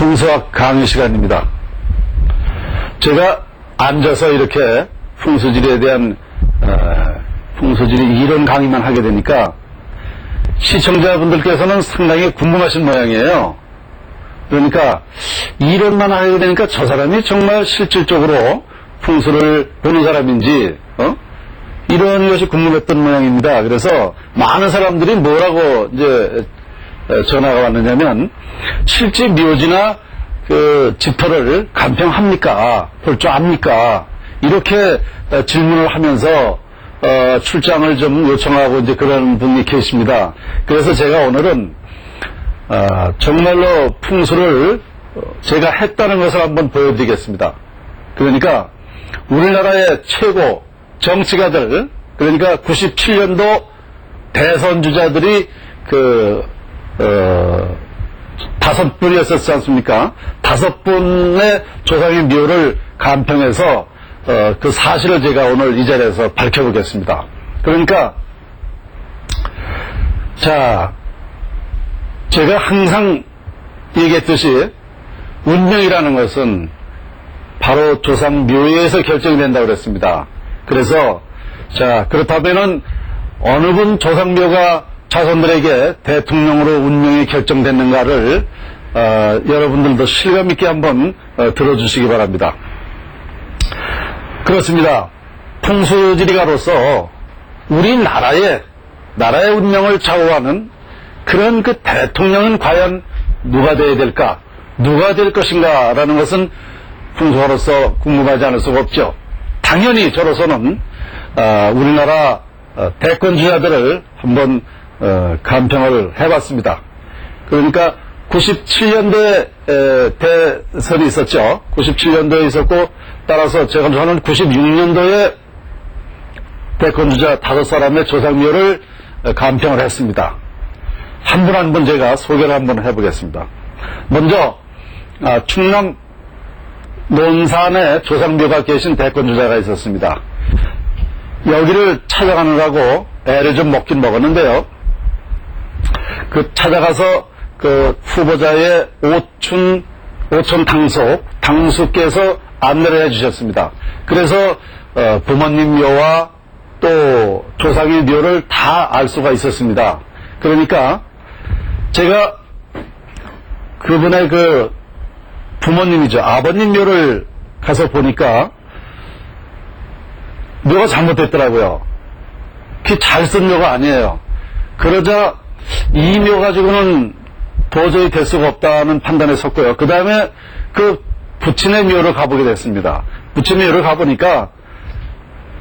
풍수학 강의 시간입니다. 제가 앉아서 이렇게 풍수지리에 대한 어, 풍수지리 이론 강의만 하게 되니까 시청자분들께서는 상당히 궁금하신 모양이에요. 그러니까 이론만 하게 되니까 저 사람이 정말 실질적으로 풍수를 보는 사람인지 어? 이런 것이 궁금했던 모양입니다. 그래서 많은 사람들이 뭐라고 이제 에, 전화가 왔느냐면 실제 묘지나 그 집터를 간평합니까? 볼 줄 압니까? 이렇게 어, 질문을 하면서 어, 출장을 좀 요청하고 이제 그런 분이 계십니다. 그래서 제가 오늘은 어, 정말로 풍수를 어, 제가 했다는 것을 한번 보여드리겠습니다. 그러니까 우리나라의 최고 정치가들 그러니까 97년도 대선 주자들이 그 어, 다섯 분이었었지 않습니까? 다섯 분의 조상의 묘를 간평해서 어, 그 사실을 제가 오늘 이 자리에서 밝혀보겠습니다. 그러니까 자 제가 항상 얘기했듯이 운명이라는 것은 바로 조상 묘에서 결정이 된다고 그랬습니다. 그래서 자 그렇다면은 어느 분 조상 묘가 자손들에게 대통령으로 운명이 결정됐는가를 어, 여러분들도 실감 있게 한번 어, 들어주시기 바랍니다. 그렇습니다. 풍수지리가로서 우리나라의 나라의 운명을 좌우하는 그런 그 대통령은 과연 누가 되어야 될까? 누가 될 것인가 라는 것은 풍수가로서 궁금하지 않을 수가 없죠. 당연히 저로서는 어, 우리나라 어, 대권주자들을 한번 어, 간평을 해봤습니다. 그러니까 97년도에 대선이 있었죠. 97년도에 있었고 따라서 제가 저는 96년도에 대권주자 다섯 사람의 조상묘를 어, 간평을 했습니다. 한분 한 분 제가 소개를 한번 해보겠습니다. 먼저 아, 충남 논산에 조상묘가 계신 대권주자가 있었습니다. 여기를 찾아가느라고 애를 좀 먹긴 먹었는데요. 그 찾아가서 그 후보자의 오춘 오촌 당속 당수께서 안내를 해주셨습니다. 그래서 어, 부모님 묘와 또 조상의 묘를 다 알 수가 있었습니다. 그러니까 제가 그분의 그 부모님이죠 아버님 묘를 가서 보니까 묘가 잘못됐더라고요. 그게 잘쓴 묘가 아니에요. 그러자 이묘 가지고는 도저히 될 수가 없다는 판단에 섰고요. 그 다음에 그 부친의 묘를 가보게 됐습니다. 부친의 묘를 가보니까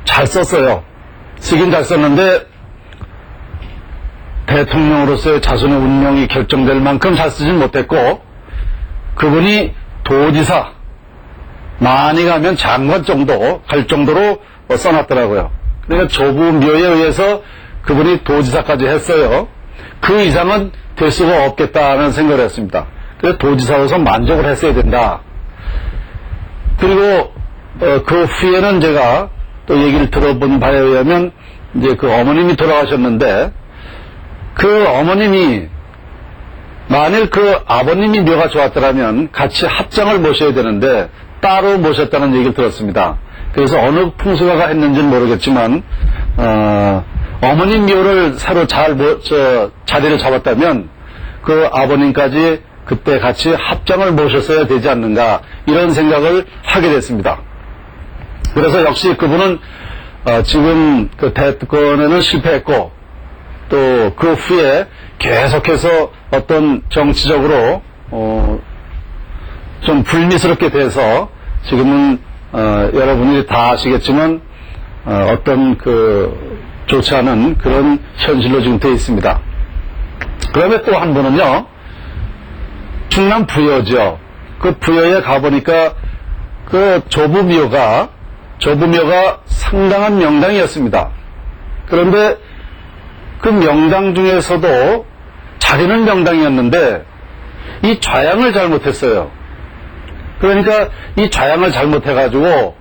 잘 썼어요. 쓰긴 잘 썼는데 대통령으로서의 자손의 운명이 결정될 만큼 잘 쓰진 못했고 그분이 도지사 많이 가면 장관 정도 갈 정도로 써놨더라고요. 그러니까 조부 묘에 의해서 그분이 도지사까지 했어요. 그 이상은 될 수가 없겠다는 생각을 했습니다. 그래서 도지사로서 만족을 했어야 된다. 그리고 어, 그 후에는 제가 또 얘기를 들어본 바에 의하면 이제 그 어머님이 돌아가셨는데 그 어머님이 만일 그 아버님이 묘가 좋았더라면 같이 합장을 모셔야 되는데 따로 모셨다는 얘기를 들었습니다. 그래서 어느 풍수가가 했는지는 모르겠지만 어, 어머님 묘를 새로 잘 모, 저, 자리를 잡았다면 그 아버님까지 그때 같이 합장을 모셨어야 되지 않는가 이런 생각을 하게 됐습니다. 그래서 역시 그분은 어, 지금 그 대권에는 실패했고 또 그 후에 계속해서 어떤 정치적으로 어, 좀 불미스럽게 돼서 지금은 어, 여러분이 다 아시겠지만 어, 떤그 좋지 않은 그런 현실로 지금 되어 있습니다. 그다음에 또 한 분은요 충남 부여죠. 그 부여에 가보니까 그 조부묘가 조부묘가 상당한 명당이었습니다. 그런데 그 명당 중에서도 자리는 명당이었는데 이 좌양을 잘못했어요. 그러니까 이 좌양을 잘못해가지고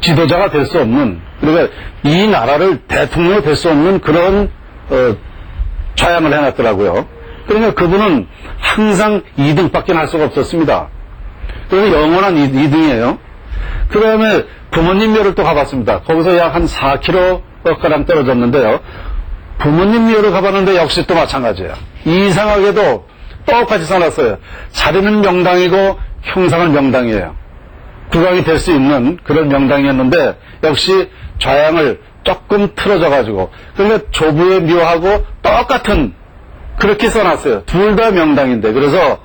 지도자가 될 수 없는 그러니까 이 나라를 대통령이 될 수 없는 그런 어, 좌양을 해놨더라고요. 그러니까 그분은 항상 2등밖에 할 수가 없었습니다. 그래서 영원한 2 등이에요. 그 다음에 부모님 묘를 또 가봤습니다. 거기서 약 한 4km가량 떨어졌는데요. 부모님 묘를 가봤는데 역시 또 마찬가지예요. 이상하게도 똑같이 살았어요. 자리는 명당이고 형상은 명당이에요. 구강이 될 수 있는 그런 명당이었는데 역시 좌양을 조금 틀어져 가지고 그러니까 조부의 묘하고 똑같은 그렇게 써놨어요. 둘 다 명당인데 그래서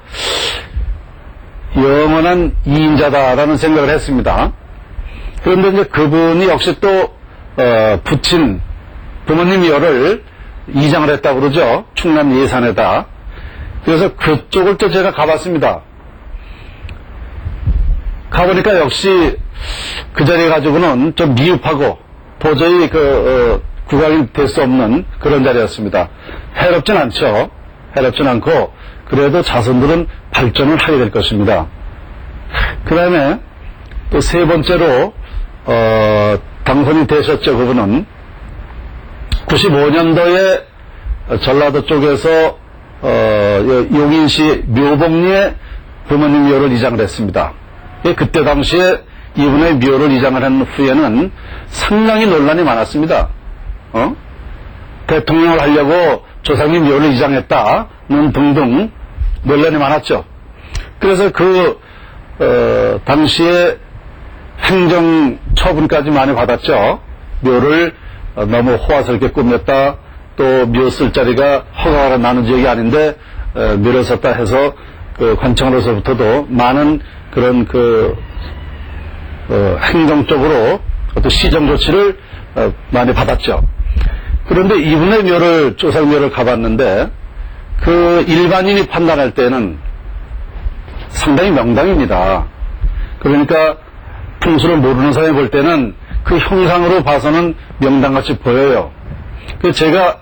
영원한 이인자다라는 생각을 했습니다. 그런데 이제 그분이 역시 또 어, 부친 부모님 묘를 이장을 했다고 그러죠. 충남 예산에다. 그래서 그쪽을 또 제가 가봤습니다. 가보니까 역시 그 자리에 가지고는 좀 미흡하고 도저히 그 어, 구강이 될 수 없는 그런 자리였습니다. 해롭진 않죠. 해롭진 않고 그래도 자손들은 발전을 하게 될 것입니다. 그 다음에 또 세 번째로 어, 당선이 되셨죠. 그분은 95년도에 전라도 쪽에서 어, 용인시 묘봉리에 부모님 묘를 이장을 했습니다. 예, 그때 당시에 이분의 묘를 이장을 한 후에는 상당히 논란이 많았습니다. 어? 대통령을 하려고 조상님 묘를 이장했다는 등등 논란이 많았죠. 그래서 그 어, 당시에 행정 처분까지 많이 받았죠. 묘를 어, 너무 호화스럽게 꾸몄다. 또 묘 쓸 자리가 허가가 나는 지역이 아닌데 어, 묘를 썼다 해서 그 관청으로서부터도 많은 그런 그 어, 행정적으로 어떤 시정 조치를 어, 많이 받았죠. 그런데 이분의 묘를 조상묘를 가봤는데 그 일반인이 판단할 때는 상당히 명당입니다. 그러니까 풍수를 모르는 사람이 볼 때는 그 형상으로 봐서는 명당같이 보여요. 그 제가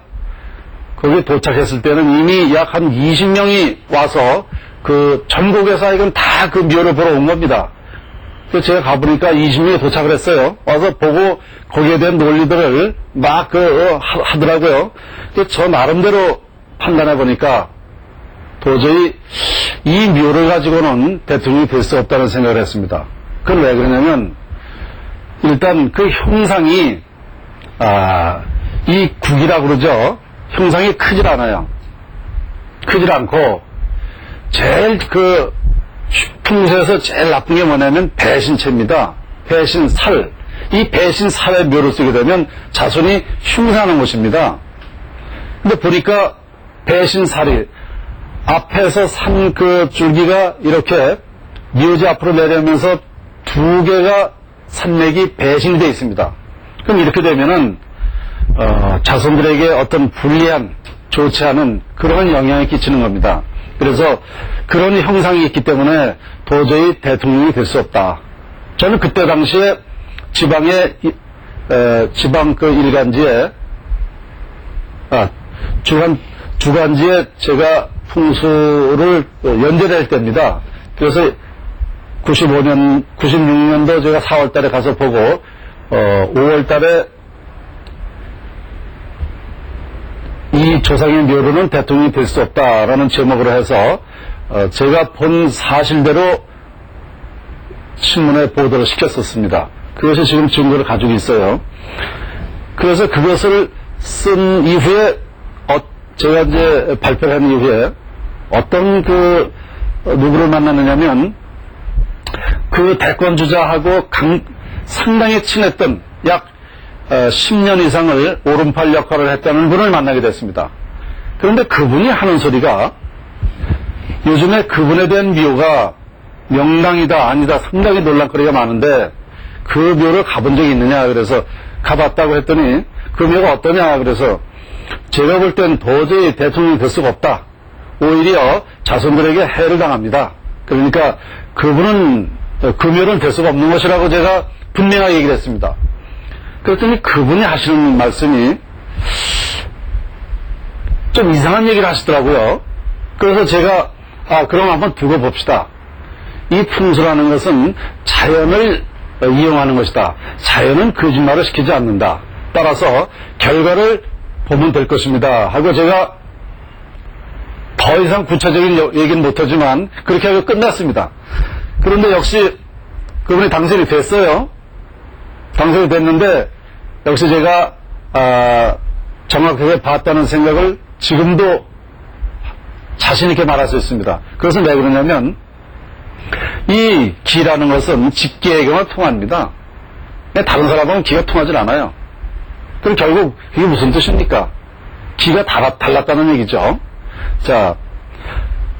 거기 도착했을 때는 이미 약 한 20명이 와서 그 전국에서 이건 다 그 묘를 보러 온 겁니다. 그 제가 가보니까 20명이 도착을 했어요. 와서 보고 거기에 대한 논리들을 막 그, 어, 하더라고요. 저 나름대로 판단해 보니까 도저히 이 묘를 가지고는 대통령이 될 수 없다는 생각을 했습니다. 그건 왜 그러냐면 일단 그 형상이 아, 이 국이라 그러죠. 형상이 크질 않아요. 크질 않고 제일 그 풍수에서 제일 나쁜 게 뭐냐면 배신체입니다. 배신살. 이 배신살의 묘를 쓰게 되면 자손이 흉사하는 것입니다. 근데 보니까 배신살이 앞에서 산그 줄기가 이렇게 묘지 앞으로 내려오면서 두 개가 산맥이 배신이 되어 있습니다. 그럼 이렇게 되면은 어, 자손들에게 어떤 불리한 좋지 않은 그런 영향이 끼치는 겁니다. 그래서 그런 형상이 있기 때문에 도저히 대통령이 될 수 없다. 저는 그때 당시에 지방의 에, 지방 그 일간지에 아, 주간 주간지에 제가 풍수를 연재될 때입니다. 그래서 95년 96년도 제가 4월 달에 가서 보고 어, 5월 달에 이 조상의 묘로는 대통령이 될 수 없다라는 제목으로 해서 어, 제가 본 사실대로 신문에 보도를 시켰었습니다. 그것이 지금 증거를 가지고 있어요. 그래서 그것을 쓴 이후에 어, 제가 이제 발표를 한 이후에 어떤 그 어, 누구를 만났느냐면 그 대권 주자하고 강, 상당히 친했던 약 10년 어, 이상을 오른팔 역할을 했다는 분을 만나게 됐습니다. 그런데 그분이 하는 소리가 요즘에 그분에 대한 미호가 명당이다 아니다 상당히 논란거리가 많은데 그 묘를 가본 적이 있느냐 그래서 가봤다고 했더니 그 묘가 어떠냐 그래서 제가 볼 땐 도저히 대통령이 될 수가 없다. 오히려 자손들에게 해를 당합니다. 그러니까 그분은 그 묘는 될 수가 없는 것이라고 제가 분명하게 얘기를 했습니다. 그랬더니 그분이 하시는 말씀이 좀 이상한 얘기를 하시더라고요. 그래서 제가 아 그럼 한번 두고 봅시다. 이 풍수라는 것은 자연을 이용하는 것이다. 자연은 거짓말을 시키지 않는다. 따라서 결과를 보면 될 것입니다. 하고 제가 더더 이상 구체적인 여- 얘기는 못하지만 그렇게 하고 끝났습니다. 그런데 역시 그분이 당선이 됐어요. 당선이 됐는데 역시 제가 아, 정확하게 봤다는 생각을 지금도 자신 있게 말할 수 있습니다. 그것은 왜 그러냐면 이 기라는 것은 직계에게만 통합니다. 다른 사람은 기가 통하지 않아요. 그럼 결국 이게 무슨 뜻입니까? 기가 달랐다는 얘기죠. 자,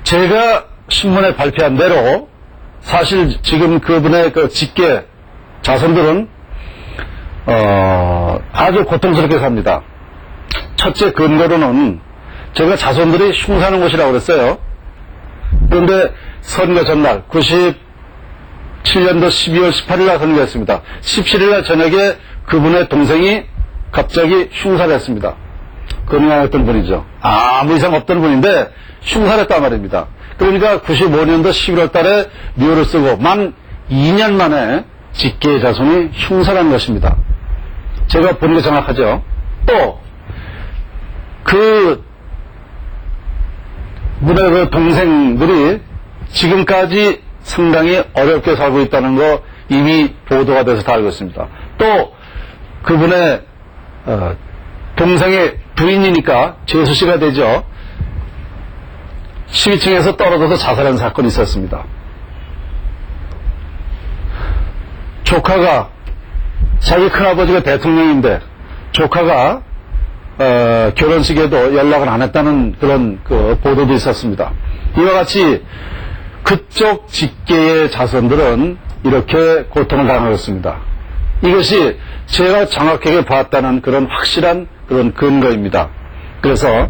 제가 신문에 발표한 대로 사실 지금 그분의 그 직계 자손들은 어, 아주 고통스럽게 삽니다. 첫째 근거로는 제가 자손들이 흉사는 곳이라고 그랬어요. 그런데 선거 전날 97년도 12월 18일 날 선거했습니다. 17일 날 저녁에 그분의 동생이 갑자기 흉사를 했습니다. 건강했던 분이죠. 아무 이상 없던 분인데 흉사를 했단 말입니다. 그러니까 95년도 11월 달에 묘를 쓰고 만 2년 만에 직계의 자손이 흉사란 것입니다. 제가 보는 게 정확하죠. 또, 그, 분의 그 동생들이 지금까지 상당히 어렵게 살고 있다는 거 이미 보도가 돼서 다 알고 있습니다. 또, 그분의, 어, 동생의 부인이니까 재수 씨가 되죠. 12층에서 떨어져서 자살한 사건이 있었습니다. 조카가 자기 큰아버지가 대통령인데 조카가 어, 결혼식에도 연락을 안 했다는 그런 그 보도도 있었습니다. 이와 같이 그쪽 직계의 자손들은 이렇게 고통을 당하고 있습니다. 이것이 제가 정확하게 봤다는 그런 확실한 그런 근거입니다. 그래서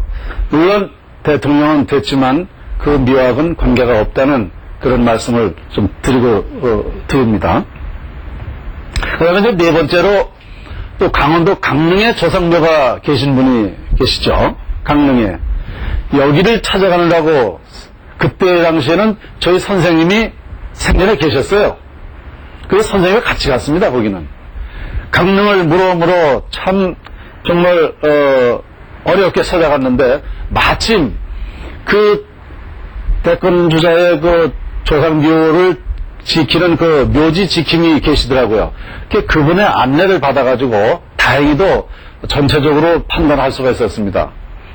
물론 대통령은 됐지만 그 미화하고는 관계가 없다는 그런 말씀을 좀 드리고 어, 드립니다. 그다음에 이제 네 번째로 또 강원도 강릉에 조상묘가 계신 분이 계시죠. 강릉에 여기를 찾아가느라고 그때 당시에는 저희 선생님이 생전에 계셨어요. 그래서 선생님과 같이 갔습니다. 거기는 강릉을 물어물어 참 정말 어, 어렵게 찾아갔는데 마침 그 대권 주자의 그 조상묘를 지키는 그 묘지 지킴이 계시더라고요. 그 그분의 안내를 받아가지고 다행히도 전체적으로 판단할 수가 있었습니다.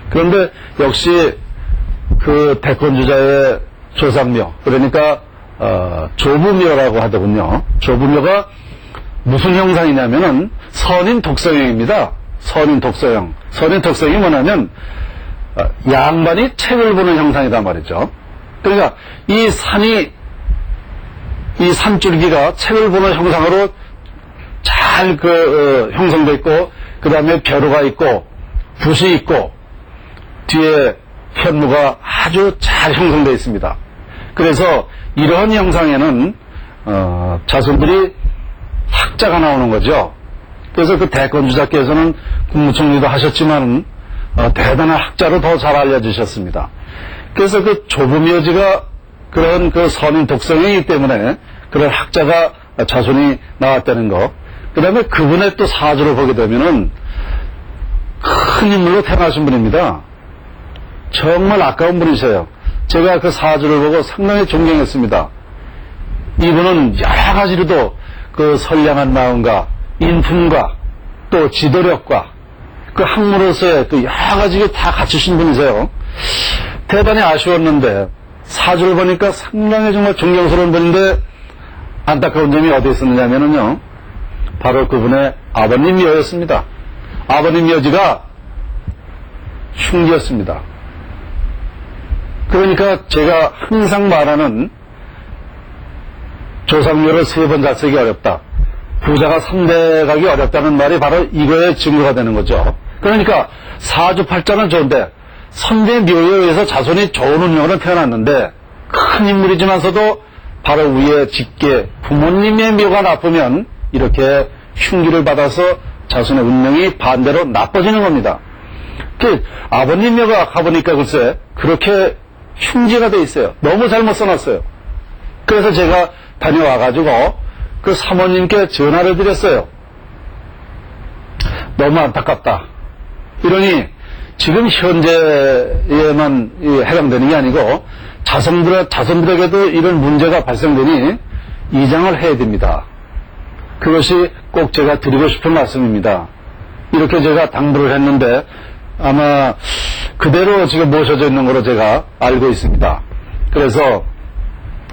그런데 역시 그 대권 주자의 조상묘 그러니까 어, 조부묘라고 하더군요. 조부묘가 무슨 형상이냐면은 선인 독서형입니다. 선인 독서형. 선인 독서형이 뭐냐면 어, 양반이 책을 보는 형상이단 말이죠. 그러니까 이 산이 이 산줄기가 책을 보는 형상으로 잘그 형성돼 있고 그 다음에 벼루가 있고 붓이 있고 뒤에 현무가 아주 잘 형성되어 있습니다. 그래서 이러한 형상에는 어, 자손들이 학자가 나오는 거죠. 그래서 그 대권 주자께서는 국무총리도 하셨지만 어, 대단한 학자로 더 잘 알려주셨습니다. 그래서 그 조부묘지가 그런 그 선인 독성이기 때문에 그런 학자가 자손이 나왔다는 거. 그 다음에 그분의 또 사주를 보게 되면은 큰 인물로 태어나신 분입니다. 정말 아까운 분이세요. 제가 그 사주를 보고 상당히 존경했습니다. 이분은 여러 가지로도 그 선량한 마음과 인품과 또 지도력과 그 학문으로서의 그 여러 가지를 다 갖추신 분이세요. 대단히 아쉬웠는데 사주를 보니까 상당히 정말 존경스러운 분인데 안타까운 점이 어디에 있었느냐면요. 바로 그분의 아버님 묘였습니다. 아버님 묘지가 흉기였습니다. 그러니까 제가 항상 말하는 조상묘를 세번 자쓰기 어렵다. 부자가 3대 가기 어렵다는 말이 바로 이거의 증거가 되는 거죠. 그러니까 사주팔자는 좋은데 선대 묘에 의해서 자손이 좋은 운명으로 태어났는데 큰 인물이지만서도 바로 위에 직계 부모님의 묘가 나쁘면 이렇게 흉기를 받아서 자손의 운명이 반대로 나빠지는 겁니다. 그 아버님 묘가 가보니까 글쎄 그렇게 흉지가 돼 있어요. 너무 잘못 써놨어요. 그래서 제가 다녀와가지고 그 사모님께 전화를 드렸어요. 너무 안타깝다. 이러니 지금 현재에만 이 해당되는 게 아니고 자손들, 자손들에게도 이런 문제가 발생되니 이장을 해야 됩니다. 그것이 꼭 제가 드리고 싶은 말씀입니다. 이렇게 제가 당부를 했는데 아마 그대로 지금 모셔져 있는 걸로 제가 알고 있습니다. 그래서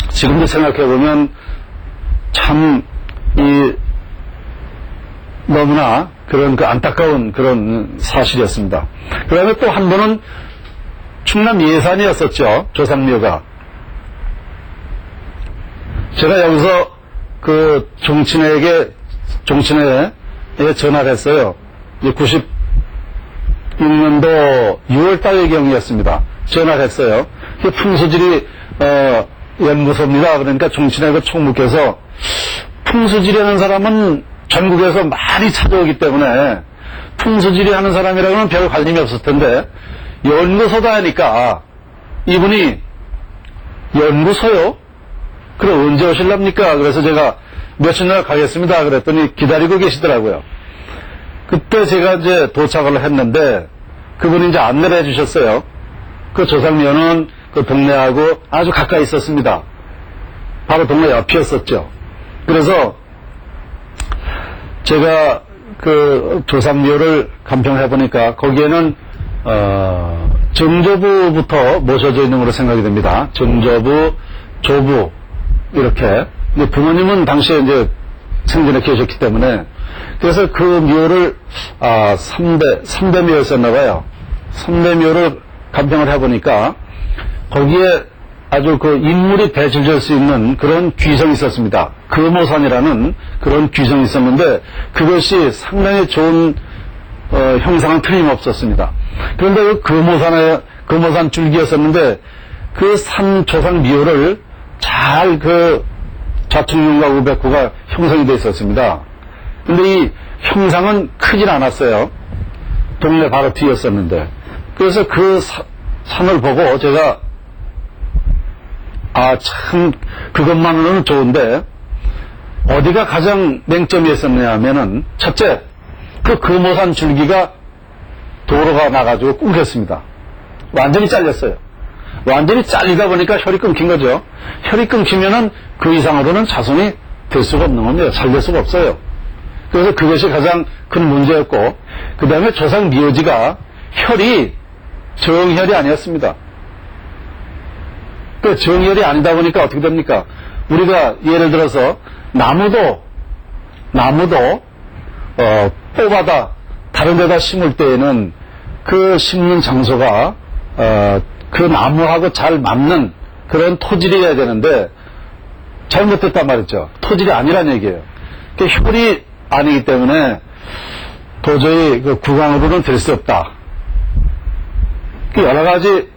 지금도 생각해 보면 참 이 너무나 그런 그 안타까운 그런 사실이었습니다. 그 다음에 또 한 번은 충남 예산이었었죠. 조상묘가. 제가 여기서 그 종친에게, 종친에 전화를 했어요. 96년도 6월달 경이었습니다. 전화를 했어요. 그 풍수질이, 어, 연구소입니다. 그러니까 종친의 그 총무께서 풍수질이 하는 사람은 전국에서 많이 찾아오기 때문에 풍수질이 하는 사람이라고는 별 관심이 없을 텐데 연구소다 하니까 이분이 연구소요? 그럼 언제 오실랍니까? 그래서 제가 며칠 날 가겠습니다. 그랬더니 기다리고 계시더라고요. 그때 제가 이제 도착을 했는데 그분이 이제 안내를 해주셨어요. 그 조상면은 그 동네하고 아주 가까이 있었습니다. 바로 동네 옆이었었죠. 그래서 제가 그 조상묘를 감평해 보니까 거기에는 어, 정조부부터 모셔져 있는 걸로 생각이 됩니다. 정조부, 조부 이렇게. 부모님은 당시에 이제 생전에 계셨기 때문에 그래서 그 묘를 아 3대 3대 묘였었나 봐요. 3대 묘를 감평을 해 보니까 거기에 아주 그 인물이 배출될 수 있는 그런 귀성이 있었습니다. 금호산이라는 그런 귀성이 있었는데 그것이 상당히 좋은 어, 형상은 틀림없었습니다. 그런데 그 금호산에 금호산 줄기였었는데 그 산 조상 미호를 잘 그 좌측윤과 우백구가 형성이 되어 있었습니다. 근데 이 형상은 크진 않았어요. 동네 바로 뒤였었는데. 그래서 그 사- 산을 보고 제가 아, 참, 그것만으로는 좋은데, 어디가 가장 맹점이었었냐 하면은, 첫째, 그 금호산 줄기가 도로가 나가지고 끊겼습니다. 완전히 잘렸어요. 완전히 잘리다 보니까 혈이 끊긴 거죠. 혈이 끊기면은 그 이상으로는 자손이 될 수가 없는 겁니다. 살릴 수가 없어요. 그래서 그것이 가장 큰 문제였고, 그 다음에 조상 미오지가 혈이 정혈이 아니었습니다. 그 정열이 아니다 보니까 어떻게 됩니까? 우리가 예를 들어서 나무도 나무도 어, 뽑아다 다른 데다 심을 때에는 그 심는 장소가 어, 그 나무하고 잘 맞는 그런 토질이어야 되는데 잘못됐단 말이죠. 토질이 아니란 얘기예요. 그 혈이 아니기 때문에 도저히 그 구강으로는 될 수 없다. 그 여러 가지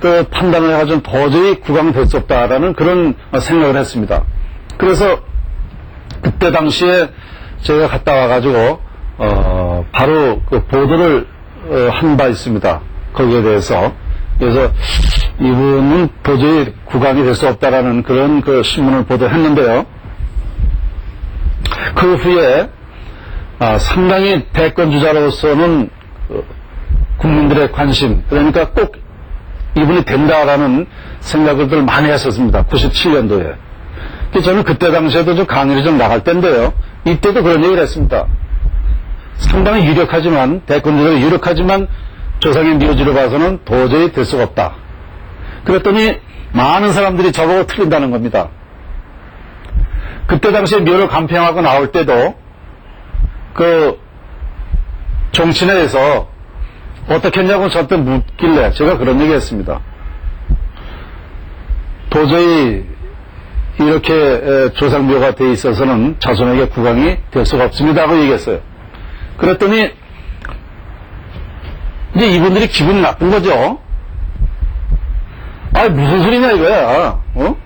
그 판단을 해가지고 도저히 구강될 수 없다라는 그런 생각을 했습니다. 그래서 그때 당시에 제가 갔다 와가지고 어 바로 그 보도를 어, 한바 있습니다. 거기에 대해서 그래서 이분은 도저히 구강이 될 수 없다라는 그런 그 신문을 보도했는데요. 그 후에 아, 상당히 대권 주자로서는 어, 국민들의 관심 그러니까 꼭 이분이 된다라는 생각을 많이 했었습니다. 97년도에. 저는 그때 당시에도 좀 강의를 좀 나갈 때인데요. 이때도 그런 얘기를 했습니다. 상당히 유력하지만, 대권적으로 유력하지만 조상의 미오지로 봐서는 도저히 될 수가 없다. 그랬더니 많은 사람들이 저보고 틀린다는 겁니다. 그때 당시에 묘를 감평하고 나올 때도 그 종친회에서 어떻게 했냐고 저한테 묻길래 제가 그런 얘기 했습니다. 도저히 이렇게 에, 조상묘가 돼 있어서는 자손에게 구강이 될 수가 없습니다 하고 얘기했어요. 그랬더니 이제 이분들이 기분이 나쁜 거죠. 아 무슨 소리냐 이거야. 어?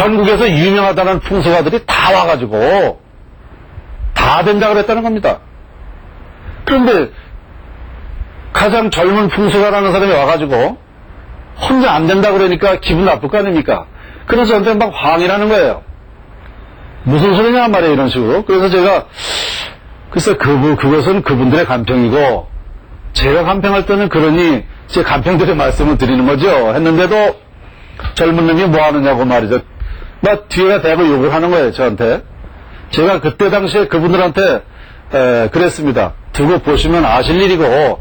전국에서 유명하다는 풍수가들이 다 와가지고 다 된다 그랬다는 겁니다. 그런데 가장 젊은 풍수가라는 사람이 와가지고 혼자 안 된다 그러니까 기분 나쁠 거 아닙니까? 그래서 저한테 막 황이라는 거예요. 무슨 소리냐 말이에요 이런 식으로. 그래서 제가 글쎄 그분 그것은 그분들의 감정이고 제가 간평할 때는 그러니 제 간평들의 말씀을 드리는 거죠. 했는데도 젊은 놈이 뭐 하느냐고 말이죠. 막 뒤에가 대고 욕을 하는 거예요, 저한테. 제가 그때 당시에 그분들한테 에, 그랬습니다. 두고 보시면 아실 일이고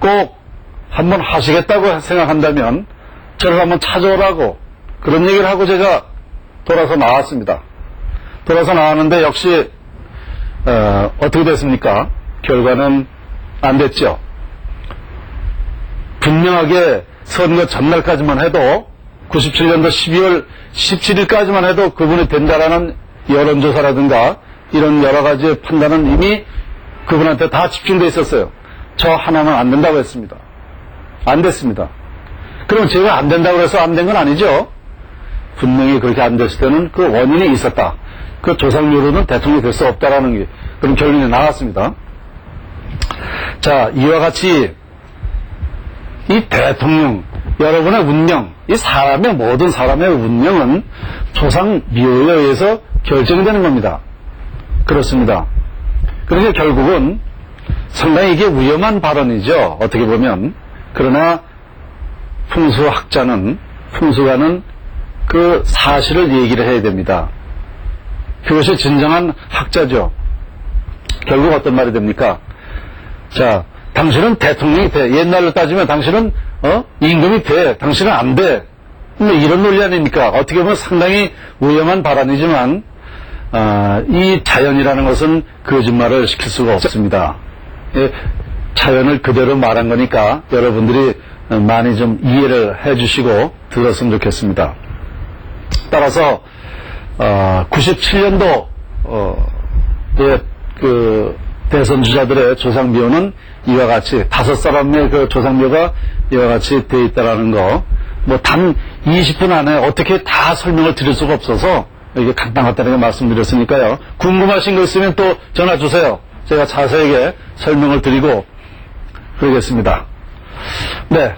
꼭 한번 하시겠다고 생각한다면 저를 한번 찾아오라고 그런 얘기를 하고 제가 돌아서 나왔습니다. 돌아서 나왔는데 역시 어, 어떻게 됐습니까? 결과는 안 됐죠. 분명하게 선거 전날까지만 해도 97년도 12월 17일까지만 해도 그분이 된다라는 여론조사라든가 이런 여러 가지 판단은 이미 그분한테 다 집중돼 있었어요. 저 하나는 안 된다고 했습니다. 안 됐습니다. 그럼 제가 안 된다고 해서 안 된 건 아니죠? 분명히 그렇게 안 됐을 때는 그 원인이 있었다. 그 조상료로는 대통령이 될 수 없다라는 게 그런 결론이 나왔습니다. 자, 이와 같이 이 대통령, 여러분의 운명, 이 사람의 모든 사람의 운명은 조상 미호에 의해서 결정되는 겁니다. 그렇습니다. 그러니까 결국은 상당히 이게 위험한 발언이죠. 어떻게 보면. 그러나 풍수학자는, 풍수가는 그 사실을 얘기를 해야 됩니다. 그것이 진정한 학자죠. 결국 어떤 말이 됩니까? 자, 당신은 대통령이 돼. 옛날로 따지면 당신은, 어? 임금이 돼. 당신은 안 돼. 뭐 이런 논리 아닙니까? 어떻게 보면 상당히 위험한 발언이지만, 아, 이 자연이라는 것은 거짓말을 시킬 수가 없습니다. 예, 자연을 그대로 말한 거니까 여러분들이 많이 좀 이해를 해 주시고 들었으면 좋겠습니다. 따라서, 어, 97년도, 어, 예, 그, 대선 주자들의 조상묘는 이와 같이, 다섯 사람의 그 조상묘가 이와 같이 되어 있다라는 거, 뭐 단 20분 안에 어떻게 다 설명을 드릴 수가 없어서 이게 간단하다는 말씀드렸으니까요. 궁금하신 거 있으면 또 전화 주세요. 제가 자세하게 설명을 드리고 그러겠습니다. 네.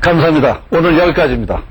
감사합니다. 오늘 여기까지입니다.